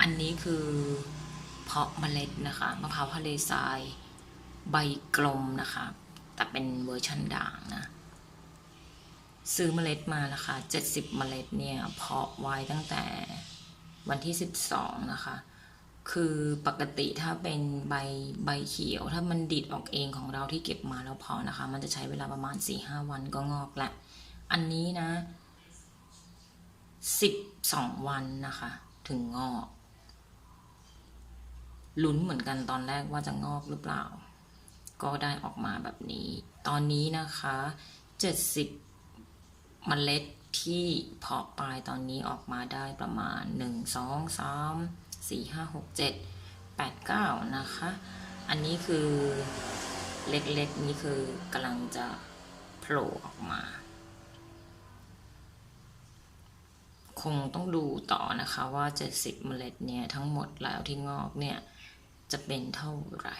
อันนี้คือเพาะเมล็ดนะคะมะพร้าวทะเลทรายใบกลมนะคะ แต่เป็นเวอร์ชันด่างนะ ซื้อเมล็ดมานะคะ70 เมล็ดเนี่ย เพาะไว้ตั้งแต่วันที่ 12 นะคะ คือปกติถ้าเป็นใบใบเขียว ถ้ามันดิดออกเองของเราที่เก็บมาแล้วเพาะนะคะ มันจะใช้เวลาประมาณ 4-5 วันก็งอกละ อันนี้นะ 12 วันนะคะ ถึงงอก ลุ้นเหมือนกันตอนแรกว่าจะงอกหรือเปล่า ก็ได้ออกมาแบบนี้ ตอนนี้นะคะ 70เมล็ดที่เพาะปลายตอนนี้ออกมาได้ประมาณ 1 2 3 4 5 6 7 8 9 นะคะ อันนี้คือเล็กๆ นี่คือกำลังจะโผล่ออกมา คงต้องดูต่อนะคะว่า 70 เมล็ดเนี่ยทั้งหมดแล้วที่งอกเนี่ย จะเป็นเท่าไหร่